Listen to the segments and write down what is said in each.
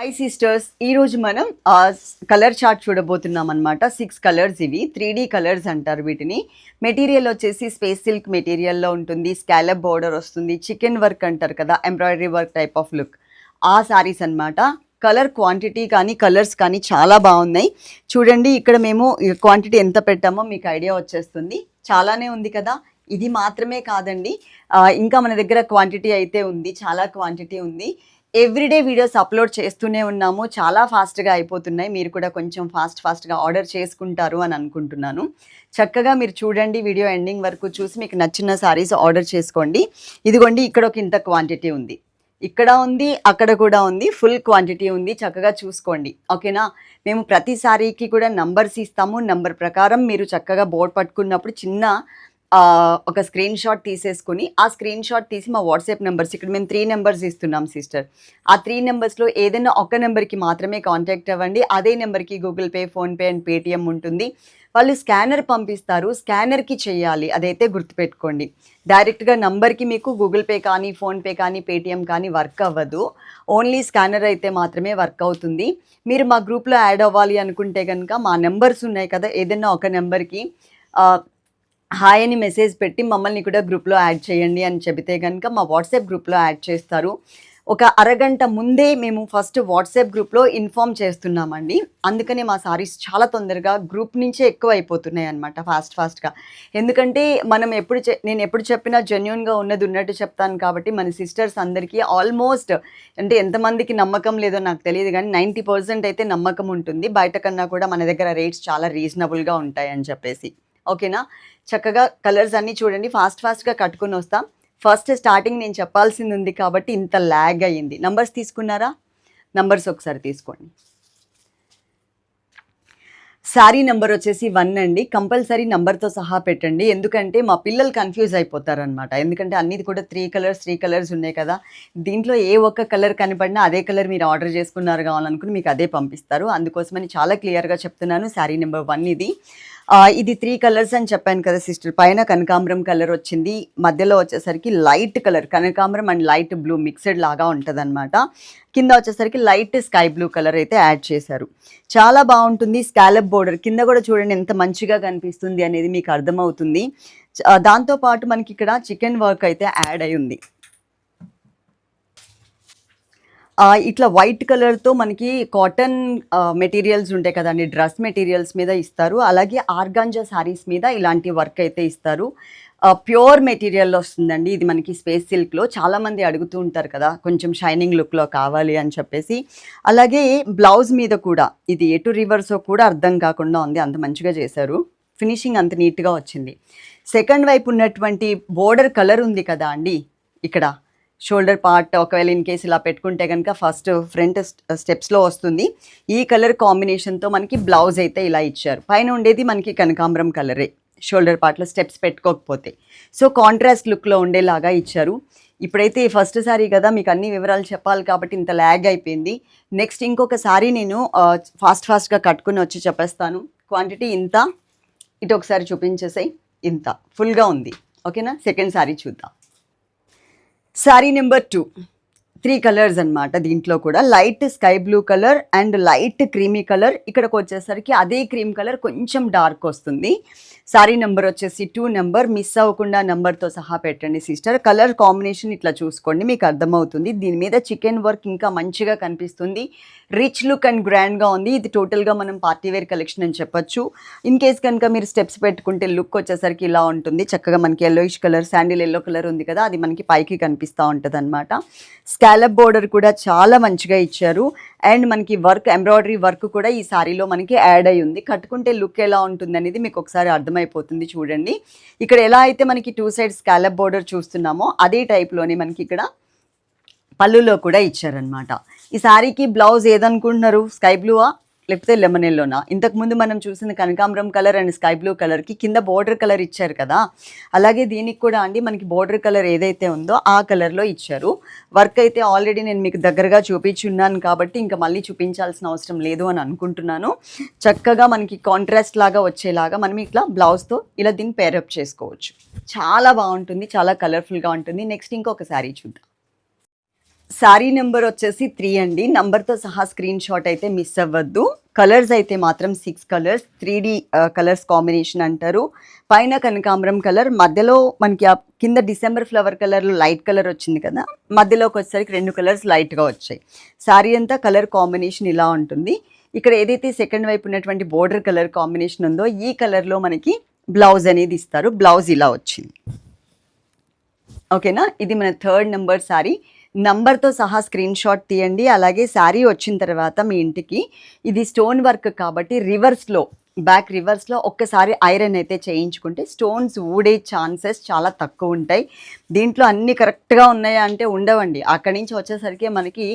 High sisters ఈరోజు మనం colour chart చూడబోతున్నాం అనమాట సిక్స్ కలర్స్ ఇవి. త్రీ డి కలర్స్ అంటారు వీటిని. మెటీరియల్ వచ్చేసి స్పేస్ సిల్క్ మెటీరియల్లో ఉంటుంది. స్కాలప్ బోర్డర్ వస్తుంది. చికెన్ వర్క్ అంటారు కదా embroidery work type of look ఆ సారీస్ అన్నమాట. కలర్ క్వాంటిటీ కానీ కలర్స్ కానీ చాలా బాగున్నాయి. చూడండి ఇక్కడ మేము క్వాంటిటీ ఎంత పెట్టామో మీకు ఐడియా వచ్చేస్తుంది. చాలానే ఉంది కదా. ఇది మాత్రమే కాదండి. ఇంకా మన దగ్గర క్వాంటిటీ అయితే ఉంది. చాలా క్వాంటిటీ ఉంది. ఎవ్రీడే వీడియోస్ అప్లోడ్ చేస్తూనే ఉన్నాము. చాలా ఫాస్ట్గా అయిపోతున్నాయి. మీరు కూడా కొంచెం ఫాస్ట్ ఫాస్ట్గా ఆర్డర్ చేసుకుంటారు అని అనుకుంటున్నాను. చక్కగా మీరు చూడండి వీడియో ఎండింగ్ వరకు చూసి మీకు నచ్చిన సారీస్ ఆర్డర్ చేసుకోండి. ఇదిగోండి ఇక్కడ ఒక ఇంత క్వాంటిటీ ఉంది. ఇక్కడ ఉంది అక్కడ కూడా ఉంది ఫుల్ క్వాంటిటీ ఉంది. చక్కగా చూసుకోండి. ఓకేనా? మేము ప్రతి సారీకి కూడా నంబర్స్ ఇస్తాము. నంబర్ ప్రకారం మీరు చక్కగా బోర్డు పట్టుకున్నప్పుడు చిన్న ఒక స్క్రీన్ షాట్ తీసేసుకుని ఆ స్క్రీన్ షాట్ తీసి మా వాట్సాప్ నెంబర్స్ ఇక్కడ మేము త్రీ నెంబర్స్ ఇస్తున్నాం సిస్టర్ ఆ త్రీ నెంబర్స్లో ఏదైనా ఒక నెంబర్కి మాత్రమే కాంటాక్ట్ అవ్వండి. అదే నెంబర్కి Google pay PhonePe and Paytm ఉంటుంది. వాళ్ళు స్కానర్ పంపిస్తారు. స్కానర్కి చేయాలి. అదైతే గుర్తుపెట్టుకోండి. డైరెక్ట్గా నంబర్కి మీకు గూగుల్ పే కానీ ఫోన్పే కానీ పేటిఎం కానీ వర్క్ అవ్వదు. ఓన్లీ స్కానర్ అయితే మాత్రమే వర్క్ అవుతుంది. మీరు మా గ్రూప్లో యాడ్ అవ్వాలి అనుకుంటే కనుక మా నెంబర్స్ ఉన్నాయి కదా ఏదైనా ఒక నెంబర్కి హాయ్ అని మెసేజ్ పెట్టి మమ్మల్ని కూడా గ్రూప్లో యాడ్ చేయండి అని చెబితే కనుక మా వాట్సాప్ గ్రూప్లో యాడ్ చేస్తారు. ఒక అరగంట ముందే మేము ఫస్ట్ వాట్సాప్ గ్రూప్లో ఇన్ఫామ్ చేస్తున్నామండి. అందుకనే మా సారీస్ చాలా తొందరగా గ్రూప్ నుంచే ఎక్కువ అయిపోతున్నాయి అనమాట ఫాస్ట్ ఫాస్ట్గా. ఎందుకంటే మనం ఎప్పుడు చె- నేను ఎప్పుడు చెప్పినా జెన్యున్గా ఉన్నది ఉన్నట్టు చెప్తాను కాబట్టి మన సిస్టర్స్ అందరికీ ఆల్మోస్ట్ అంటే ఎంతమందికి నమ్మకం లేదో నాకు తెలియదు కానీ నైంటీ పర్సెంట్ అయితే నమ్మకం ఉంటుంది. బయట కన్నా కూడా మన దగ్గర రేట్స్ చాలా రీజనబుల్గా ఉంటాయని చెప్పేసి. ఓకేనా? చక్కగా కలర్స్ అన్నీ చూడండి. ఫాస్ట్ ఫాస్ట్గా కట్టుకుని వస్తాం. ఫస్ట్ స్టార్టింగ్ నేను చెప్పాల్సింది ఉంది కాబట్టి ఇంత ల్యాగ్ అయ్యింది. నంబర్స్ తీసుకున్నారా? నంబర్స్ ఒకసారి తీసుకోండి. శారీ నెంబర్ వచ్చేసి వన్ అండి. కంపల్సరీ నెంబర్తో సహా పెట్టండి. ఎందుకంటే మా పిల్లలు కన్ఫ్యూజ్ అయిపోతారనమాట ఎందుకంటే అన్నిది కూడా త్రీ కలర్స్ త్రీ కలర్స్ ఉన్నాయి కదా. దీంట్లో ఏ ఒక్క కలర్ కనపడినా అదే కలర్ మీరు ఆర్డర్ చేసుకున్నారు కావాలనుకుని మీకు అదే పంపిస్తారు. అందుకోసమని చాలా క్లియర్గా చెప్తున్నాను. శారీ నెంబర్ వన్ ఇది. ఇది త్రీ కలర్స్ అని చెప్పాను కదా సిస్టర్. పైన కనకాంబరం కలర్ వచ్చింది మధ్యలో వచ్చేసరికి లైట్ కలర్ కనకాంబరం అండ్ లైట్ బ్లూ మిక్స్డ్ లాగా ఉంటుంది కింద వచ్చేసరికి లైట్ స్కై బ్లూ కలర్ అయితే యాడ్ చేశారు. చాలా బాగుంటుంది స్కాలప్ బోర్డర్. కింద కూడా చూడండి ఎంత మంచిగా కనిపిస్తుంది అనేది మీకు అర్థమవుతుంది. దాంతోపాటు మనకి ఇక్కడ చికెన్ వర్క్ అయితే యాడ్ అయి ఉంది ఆ, ఇట్లా వైట్ కలర్తో మనకి కాటన్ మెటీరియల్స్ ఉంటాయి కదండి. డ్రెస్ మెటీరియల్స్ మీద ఇస్తారు. అలాగే ఆర్గాంజా శారీస్ మీద ఇలాంటి వర్క్ అయితే ఇస్తారు. ప్యూర్ మెటీరియల్ వస్తుందండి. ఇది మనకి స్పేస్ సిల్క్లో చాలామంది అడుగుతూ ఉంటారు కదా కొంచెం షైనింగ్ లుక్లో కావాలి అని చెప్పేసి. అలాగే బ్లౌజ్ మీద కూడా ఇది ఎటు రివర్సో కూడా అర్థం కాకుండా ఉంది. అంత మంచిగా చేశారు. ఫినిషింగ్ అంత నీట్గా వచ్చింది. సెకండ్ వైపు ఉన్నటువంటి బోర్డర్ కలర్ ఉంది కదా అండి ఇక్కడ. షోల్డర్ పార్ట్ ఒకవేళ ఇన్ కేసు ఇలా పెట్టుకుంటే కనుక ఫస్ట్ ఫ్రంట్ స్టెప్స్లో వస్తుంది. ఈ కలర్ కాంబినేషన్తో మనకి బ్లౌజ్ అయితే ఇలా ఇచ్చారు. పైన ఉండేది మనకి కనకాంబరం కలరే షోల్డర్ పార్ట్లో స్టెప్స్ పెట్టుకోకపోతే. సో కాంట్రాస్ట్ లుక్లో ఉండేలాగా ఇచ్చారు. ఇప్పుడైతే ఫస్ట్ సారీ కదా మీకు అన్ని వివరాలు చెప్పాలి కాబట్టి ఇంత ల్యాగ్ అయిపోయింది. నెక్స్ట్ ఇంకొక సారీ నేను ఫాస్ట్ ఫాస్ట్గా కట్టుకుని వచ్చి చెప్పేస్తాను. క్వాంటిటీ ఇంత. ఇటు ఒకసారి చూపించేసాయి. ఇంత. ఫుల్గా ఉంది. ఓకేనా సెకండ్ సారీ చూద్దాం. Sari number two three colours అన్నమాట దీంట్లో కూడా. Light sky blue colour and light creamy colour ఇక్కడికి వచ్చేసరికి అదే క్రీమ్ కలర్ కొంచెం డార్క్ వస్తుంది. సారీ నెంబర్ వచ్చేసి టూ నెంబర్ మిస్ అవ్వకుండా నెంబర్తో సహా పెట్టండి సిస్టర్ కలర్ కాంబినేషన్ ఇట్లా చూసుకోండి మీకు అర్థమవుతుంది. దీని మీద చికెన్ వర్క్ ఇంకా మంచిగా కనిపిస్తుంది. రిచ్ లుక్ అండ్ గ్రాండ్గా ఉంది. ఇది టోటల్గా మనం పార్టీ వేర్ కలెక్షన్ అని చెప్పొచ్చు. ఇన్ కేస్ కనుక మీరు స్టెప్స్ పెట్టుకుంటే లుక్ వచ్చేసరికి ఇలా ఉంటుంది. చక్కగా మనకి yellowish colour sandal yellow colour ఉంది కదా అది మనకి పైకి కనిపిస్తూ ఉంటుంది అనమాట స్కాలప్ బోర్డర్ కూడా చాలా మంచిగా ఇచ్చారు. అండ్ మనకి వర్క్ ఎంబ్రాయిడరీ వర్క్ కూడా ఈ సారీలో మనకి యాడ్ అయి ఉంది. కట్టుకుంటే లుక్ ఎలా ఉంటుంది అనేది మీకు ఒకసారి అర్థమైపోతుంది చూడండి. ఇక్కడ ఎలా అయితే మనకి టూ సైడ్ స్కాలప్ బోర్డర్ చూస్తున్నామో అదే టైప్లోనే మనకి ఇక్కడ పళ్ళులో కూడా ఇచ్చారనమాట ఈ శారీకి బ్లౌజ్ ఏదనుకుంటున్నారు? స్కై బ్లూవా? లేకపోతే లెమన్ ఎల్లోనా? ఇంతకుముందు మనం చూసిన కనకాంబరం కలర్ అండ్ స్కై బ్లూ కలర్కి కింద బోర్డర్ కలర్ ఇచ్చారు కదా? అలాగే దీనికి కూడా అండి మనకి బోర్డర్ కలర్ ఏదైతే ఉందో ఆ కలర్లో ఇచ్చారు. వర్క్ అయితే ఆల్రెడీ నేను మీకు దగ్గరగా చూపించున్నాను కాబట్టి ఇంకా మళ్ళీ చూపించాల్సిన అవసరం లేదు అని అనుకుంటున్నాను. చక్కగా మనకి కాంట్రాస్ట్ లాగా వచ్చేలాగా మనం ఇట్లా బ్లౌజ్తో ఇలా దీన్ని పేరప్ చేసుకోవచ్చు. చాలా బాగుంటుంది చాలా కలర్ఫుల్గా ఉంటుంది. నెక్స్ట్ ఇంకొక శారీ చూద్దాం. శారీ నెంబర్ వచ్చేసి త్రీ అండి. నంబర్తో సహా స్క్రీన్ షాట్ అయితే మిస్ అవ్వద్దు. కలర్స్ అయితే మాత్రం six colours three D colours combination అంటారు. పైన కనకాంబరం కలర్ మధ్యలో మనకి కింద డిసెంబర్ ఫ్లవర్ కలర్లో లైట్ కలర్ వచ్చింది కదా మధ్యలోకి వచ్చేసరికి రెండు కలర్స్ లైట్గా వచ్చాయి. శారీ అంతా కలర్ కాంబినేషన్ ఇలా ఉంటుంది. ఇక్కడ ఏదైతే సెకండ్ వైపు ఉన్నటువంటి బోర్డర్ కలర్ కాంబినేషన్ ఉందో ఈ కలర్లో మనకి బ్లౌజ్ అనేది ఇస్తారు. బ్లౌజ్ ఇలా వచ్చింది. ఓకేనా? ఇది మన థర్డ్ నెంబర్ శారీ నంబర్తో సహా స్క్రీన్ షాట్ తీయండి. అలాగే శారీ వచ్చిన తర్వాత మీ ఇంటికి. ఇది స్టోన్ వర్క్ కాబట్టి రివర్స్లో బ్యాక్ రివర్స్లో ఒక్కసారి ఐరన్ అయితే చేయించుకుంటే స్టోన్స్ ఊడే ఛాన్సెస్ చాలా తక్కువ ఉంటాయి. దీంట్లో అన్ని కరెక్ట్గా ఉన్నాయా అంటే ఉండవండి. అక్కడి నుంచి వచ్చేసరికి మనకి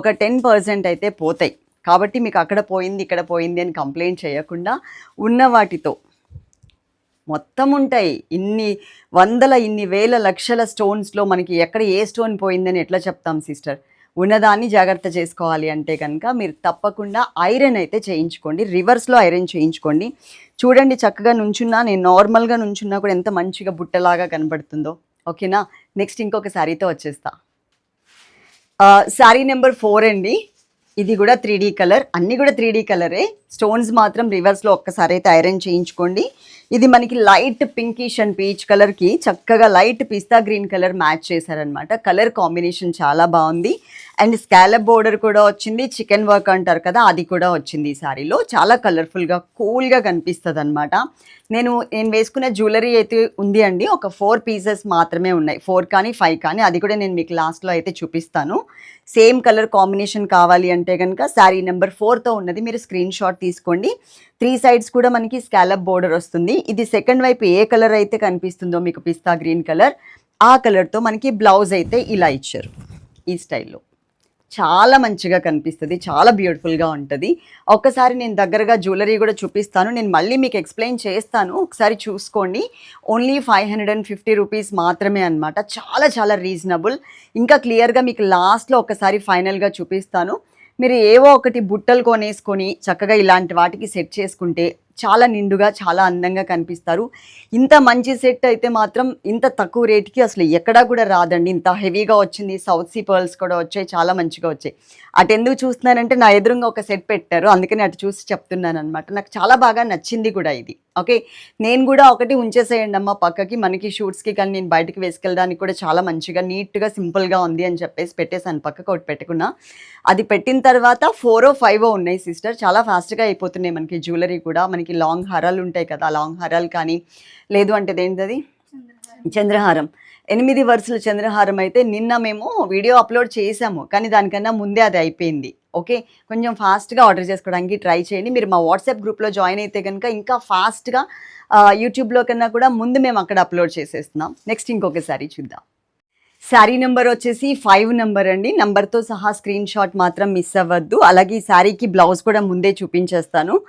ఒక టెన్ పర్సెంట్ అయితే పోతాయి. కాబట్టి మీకు అక్కడ పోయింది ఇక్కడ పోయింది అని కంప్లైంట్ చేయకుండా ఉన్న వాటితో మొత్తం ఉంటాయి ఇన్ని వందల ఇన్ని వేల లక్షల స్టోన్స్లో మనకి ఎక్కడ ఏ స్టోన్ పోయిందని ఎట్లా చెప్తాం సిస్టర్? ఉన్నదాన్ని జాగ్రత్త చేసుకోవాలి అంటే కనుక మీరు తప్పకుండా ఐరన్ అయితే చేయించుకోండి. రివర్స్లో ఐరన్ చేయించుకోండి. చూడండి చక్కగా నుంచున్నా నేను నార్మల్గా నుంచున్నా కూడా ఎంత మంచిగా బుట్టలాగా కనబడుతుందో. ఓకేనా? నెక్స్ట్ ఇంకొక శారీతో వచ్చేస్తా. శారీ నెంబర్ ఫోర్ అండి. ఇది కూడా త్రీ డీ కలర్. అన్నీ కూడా త్రీ డీ కలరే. స్టోన్స్ మాత్రం రివర్స్లో ఒక్కసారి అయితే ఐరన్ చేయించుకోండి. ఇది మనకి లైట్ పింకిష్ అండ్ పీచ్ కలర్కి చక్కగా light pista green colour match చేశారనమాట కలర్ కాంబినేషన్ చాలా బాగుంది. అండ్ స్కాలప్ బోర్డర్ కూడా వచ్చింది. చికెన్ వర్క్ అంటారు కదా అది కూడా వచ్చింది ఈ సారీలో. చాలా కలర్ఫుల్గా కూల్గా కనిపిస్తుంది అనమాట నేను నేను వేసుకున్న జ్యువెలరీ అయితే ఉంది అండి. ఒక ఫోర్ పీసెస్ మాత్రమే ఉన్నాయి. ఫోర్ కానీ ఫైవ్ కానీ అది కూడా నేను మీకు లాస్ట్లో అయితే చూపిస్తాను. సేమ్ కలర్ కాంబినేషన్ కావాలి అంటే కనుక శారీ నెంబర్ ఫోర్తో ఉన్నది. మీరు స్క్రీన్ షాట్ తీసుకోండి. త్రీ సైడ్స్ కూడా మనకి స్కాలప్ బోర్డర్ వస్తుంది. ఇది సెకండ్ వైపు ఏ కలర్ అయితే కనిపిస్తుందో మీకు పిస్తా గ్రీన్ కలర్ ఆ కలర్తో మనకి బ్లౌజ్ అయితే ఇలా ఇచ్చారు ఈ స్టైల్లో చాలా మంచిగా కనిపిస్తుంది చాలా బ్యూటిఫుల్గా ఉంటుంది. ఒక్కసారి నేను దగ్గరగా జ్యువెలరీ కూడా చూపిస్తాను. నేను మళ్ళీ మీకు ఎక్స్ప్లెయిన్ చేస్తాను. ఒకసారి చూసుకోండి. Only five hundred and fifty rupees మాత్రమే అనమాట చాలా చాలా రీజనబుల్ ఇంకా క్లియర్గా మీకు లాస్ట్లో ఒకసారి ఫైనల్గా చూపిస్తాను. మీరు ఏవో ఒకటి బుట్టలు కొనేసుకొని చక్కగా ఇలాంటి వాటికి సెట్ చేసుకుంటే చాలా నిండుగా చాలా అందంగా కనిపిస్తారు. ఇంత మంచి సెట్ అయితే మాత్రం ఇంత తక్కువ రేట్కి అసలు ఎక్కడా కూడా రాదండి. ఇంత హెవీగా వచ్చింది. సౌత్ సీ పర్ల్స్ కూడా వచ్చాయి. చాలా మంచిగా వచ్చాయి. అటు ఎందుకు చూస్తున్నానంటే నా ఎదురుగా ఒక సెట్ పెట్టారు. అందుకని అటు చూసి చెప్తున్నాను అనమాట నాకు చాలా బాగా నచ్చింది కూడా ఇది. ఓకే? నేను కూడా ఒకటి ఉంచేసేయండి అమ్మ పక్కకి. మనకి షూట్స్కి కానీ నేను బయటకు వేసుకెళ్ళడానికి కూడా చాలా మంచిగా నీట్గా సింపుల్గా ఉంది అని చెప్పేసి పెట్టేసాను పక్కకు ఒకటి పెట్టుకున్నా. అది పెట్టిన తర్వాత ఫోరో ఫైవ్ ఉన్నాయి సిస్టర్. చాలా ఫాస్ట్గా అయిపోతున్నాయి మనకి జ్యువెలరీ కూడా. మనకి లాంగ్ హరాలు ఉంటాయి కదా లాంగ్ హారాలు కానీ లేదు అంటే ఏంటది చంద్రహారం. ఎనిమిది వరుసల చంద్రహారం అయితే నిన్న మేము వీడియో అప్లోడ్ చేసాము కానీ దానికన్నా ముందే అది అయిపోయింది. ఓకే? కొంచెం ఫాస్ట్గా ఆర్డర్ చేసుకోవడానికి ట్రై చేయండి. మీరు మా వాట్సాప్ గ్రూప్లో జాయిన్ అయితే కనుక ఇంకా ఫాస్ట్గా యూట్యూబ్లో కన్నా కూడా ముందు మేము అక్కడ అప్లోడ్ చేసేస్తున్నాం. నెక్స్ట్ ఇంకొకసారి చూద్దాం. శారీ నెంబర్ వచ్చేసి ఫైవ్ నెంబర్ అండి. నెంబర్తో సహా స్క్రీన్ షాట్ మాత్రం మిస్ అవ్వద్దు. అలాగే ఈ శారీకి బ్లౌజ్ కూడా ముందే చూపించేస్తాను.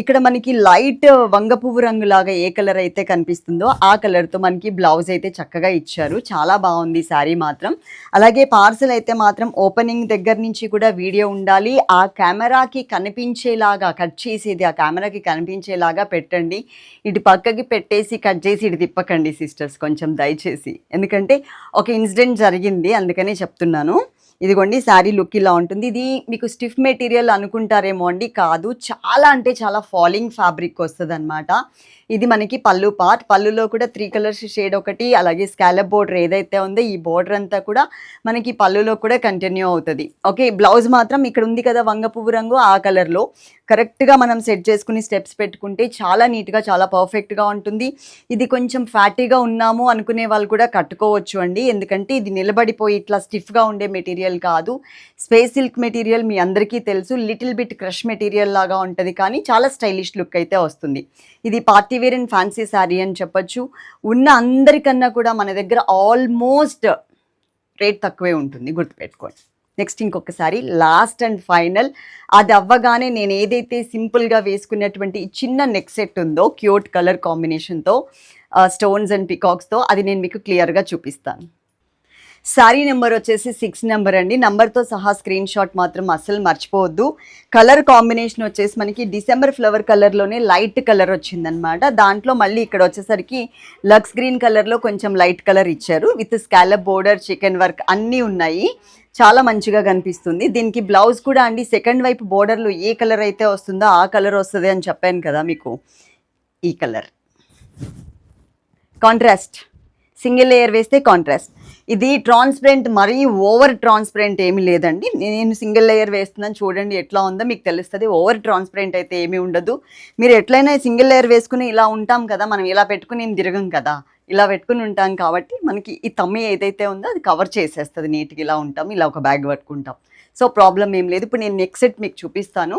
ఇక్కడ మనకి లైట్ వంగ పువ్వు రంగు లాగా ఏ కలర్ అయితే కనిపిస్తుందో ఆ కలర్తో మనకి బ్లౌజ్ అయితే చక్కగా ఇచ్చారు. చాలా బాగుంది శారీ మాత్రం. అలాగే పార్సల్ అయితే మాత్రం ఓపెనింగ్ దగ్గర నుంచి కూడా వీడియో ఉండాలి. ఆ కెమెరాకి కనిపించేలాగా కట్ చేసేది ఆ కెమెరాకి కనిపించేలాగా పెట్టండి. ఇటు పక్కకి పెట్టేసి కట్ చేసి ఇటు తిప్పకండి సిస్టర్స్ కొంచెం దయచేసి. ఎందుకంటే ఒక ఇన్సిడెంట్ జరిగింది అందుకనే చెప్తున్నాను. ఇదిగోండి శారీ లుక్ ఇలా ఉంటుంది. ఇది మీకు స్టిఫ్ మెటీరియల్ అనుకుంటారేమో అండి. కాదు చాలా అంటే చాలా ఫాలింగ్ ఫ్యాబ్రిక్ వస్తుంది ఇది మనకి పళ్ళు పార్ట్. పళ్ళులో కూడా త్రీ కలర్స్ షేడ్ ఒకటి అలాగే స్కాలప్ బోర్డర్ ఏదైతే ఉందో ఈ బోర్డర్ అంతా కూడా మనకి పళ్ళులో కూడా కంటిన్యూ అవుతుంది. ఓకే బ్లౌజ్ మాత్రం ఇక్కడ ఉంది కదా వంగ పువ్వు రంగు ఆ కలర్లో. కరెక్ట్గా మనం సెట్ చేసుకుని స్టెప్స్ పెట్టుకుంటే చాలా నీట్గా చాలా పర్ఫెక్ట్గా ఉంటుంది. ఇది కొంచెం ఫ్యాటీగా ఉన్నాము అనుకునే వాళ్ళు కూడా కట్టుకోవచ్చు అండి. ఎందుకంటే ఇది నిలబడిపోయి ఇట్లా స్టిఫ్గా ఉండే మెటీరియల్ కాదు. స్పేస్ సిల్క్ మెటీరియల్ మీ అందరికీ తెలుసు. లిటిల్ బిట్ క్రష్ మెటీరియల్ లాగా ఉంటుంది కానీ చాలా స్టైలిష్ లుక్ అయితే వస్తుంది. ఇది party wear and fancy sari అని చెప్పొచ్చు. ఉన్న అందరికన్నా కూడా మన దగ్గర ఆల్మోస్ట్ రేట్ తక్కువే ఉంటుంది. గుర్తుపెట్టుకోండి. నెక్స్ట్ ఇంకొకసారి లాస్ట్ అండ్ ఫైనల్ అది అవ్వగానే నేను ఏదైతే సింపుల్గా వేసుకున్నటువంటి చిన్న నెక్ సెట్ ఉందో క్యూట్ కలర్ కాంబినేషన్తో స్టోన్స్ అండ్ పికాక్స్తో అది నేను మీకు క్లియర్గా చూపిస్తాను. శారీ నెంబర్ వచ్చేసి సిక్స్ నెంబర్ అండి. నంబర్తో సహా స్క్రీన్ షాట్ మాత్రం అస్సలు మర్చిపోవద్దు. కలర్ కాంబినేషన్ వచ్చేసి మనకి డిసెంబర్ ఫ్లవర్ కలర్లోనే లైట్ కలర్ వచ్చిందనమాట దాంట్లో మళ్ళీ ఇక్కడ వచ్చేసరికి లక్స్ గ్రీన్ కలర్లో కొంచెం లైట్ కలర్ ఇచ్చారు. With scallop border chicken work అన్నీ ఉన్నాయి. చాలా మంచిగా కనిపిస్తుంది. దీనికి బ్లౌజ్ కూడా అండి. సెకండ్ వైపు బోర్డర్లో ఏ కలర్ అయితే వస్తుందో ఆ కలర్ వస్తుంది అని చెప్పాను కదా మీకు. ఈ కలర్ కాంట్రాస్ట్ సింగిల్ లేయర్ వేస్తే కాంట్రాస్ట్ ఇది ట్రాన్స్పరెంట్ మరీ ఓవర్ ట్రాన్స్పరెంట్ ఏమీ లేదండి. నేను సింగిల్ లేయర్ వేస్తున్నాను చూడండి ఎట్లా ఉందో మీకు తెలుస్తుంది. ఓవర్ ట్రాన్స్పరెంట్ అయితే ఏమీ ఉండదు. మీరు ఎట్లయినా సింగిల్ లేయర్ వేసుకుని ఇలా ఉంటాం కదా మనం ఇలా పెట్టుకుని నేను తిరగం కదా ఇలా పెట్టుకుని ఉంటాం కాబట్టి మనకి ఈ తమ్మి ఏదైతే ఉందో అది కవర్ చేసేస్తుంది నీట్గా. ఇలా ఉంటాం ఇలా ఒక బ్యాగ్ పట్టుకుంటాం. సో ప్రాబ్లం ఏం లేదు. ఇప్పుడు నేను నెక్స్ట్ సెట్ మీకు చూపిస్తాను.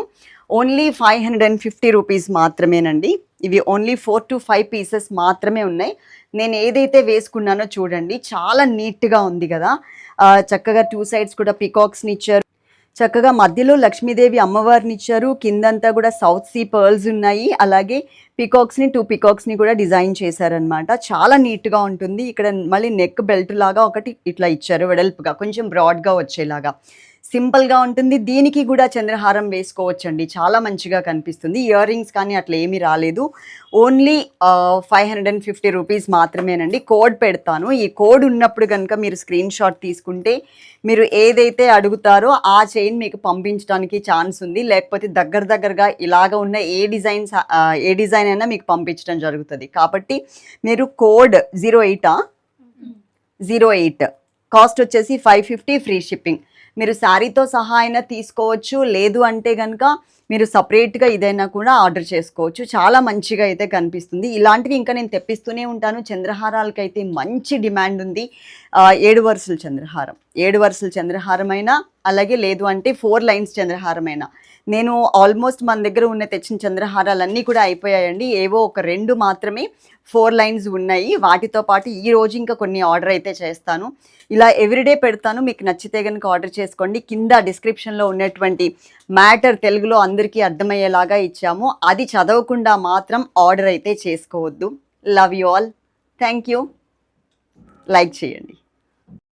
Only five hundred and fifty rupees మాత్రమేనండి. ఇవి only four to five pieces మాత్రమే ఉన్నాయి. నేను ఏదైతే వేసుకున్నానో చూడండి చాలా నీట్గా ఉంది కదా. చక్కగా టూ సైడ్స్ కూడా పికాక్స్ని ఇచ్చారు. చక్కగా మధ్యలో లక్ష్మీదేవి అమ్మవారిని ఇచ్చారు. కిందంతా కూడా సౌత్ సీ పర్ల్స్ ఉన్నాయి. అలాగే పికాక్స్ని టూ పికాక్స్ని కూడా డిజైన్ చేశారనమాట చాలా నీట్గా ఉంటుంది. ఇక్కడ మళ్ళీ నెక్ బెల్ట్ లాగా ఒకటి ఇట్లా ఇచ్చారు వెడల్పుగా కొంచెం బ్రాడ్గా వచ్చేలాగా. సింపుల్గా ఉంటుంది. దీనికి కూడా చంద్రహారం వేసుకోవచ్చండి. చాలా మంచిగా కనిపిస్తుంది. ఇయర్ రింగ్స్ కానీ అట్లా ఏమీ రాలేదు. Only five hundred and fifty rupees మాత్రమేనండి. కోడ్ పెడతాను. ఈ కోడ్ ఉన్నప్పుడు కనుక మీరు స్క్రీన్ షాట్ తీసుకుంటే మీరు ఏదైతే అడుగుతారో ఆ చైన్ మీకు పంపించడానికి ఛాన్స్ ఉంది. లేకపోతే దగ్గర దగ్గరగా ఇలాగ ఉన్న ఏ డిజైన్స్ ఏ డిజైన్ అయినా మీకు పంపించడం జరుగుతుంది. కాబట్టి మీరు code zero ఎయిటా? Zero eight. Cost వచ్చేసి ఫైవ్ ఫిఫ్టీ ఫ్రీ షిప్పింగ్. మీరు శారీతో సహా అయినా తీసుకోవచ్చు. లేదు అంటే కనుక మీరు సపరేట్గా ఇదైనా కూడా ఆర్డర్ చేసుకోవచ్చు. చాలా మంచిగా అయితే కనిపిస్తుంది. ఇలాంటివి ఇంకా నేను తెప్పిస్తూనే ఉంటాను. చంద్రహారాలకి అయితే మంచి డిమాండ్ ఉంది. ఏడు వరుసల చంద్రహారం. ఏడు వరుసల చంద్రహారమైనా అలాగే లేదు అంటే ఫోర్ లైన్స్ చంద్రహారమైనా. నేను ఆల్మోస్ట్ మన దగ్గర ఉన్న తెచ్చిన చంద్రహారాలన్నీ కూడా అయిపోయాయండి. ఏవో ఒక రెండు మాత్రమే ఫోర్ లైన్స్ ఉన్నాయి. వాటితో పాటు ఈ రోజు ఇంకా కొన్ని ఆర్డర్ అయితే చేస్తాను. ఇలా ఎవ్రీడే పెడతాను. మీకు నచ్చితే కనుక ఆర్డర్ చేసుకోండి. కింద డిస్క్రిప్షన్లో ఉన్నటువంటి మ్యాటర్ తెలుగులో అందరికీ అర్థమయ్యేలాగా ఇచ్చాము. అది చదవకుండా మాత్రం ఆర్డర్ అయితే చేసుకోవద్దు. Love you all thank you like చేయండి.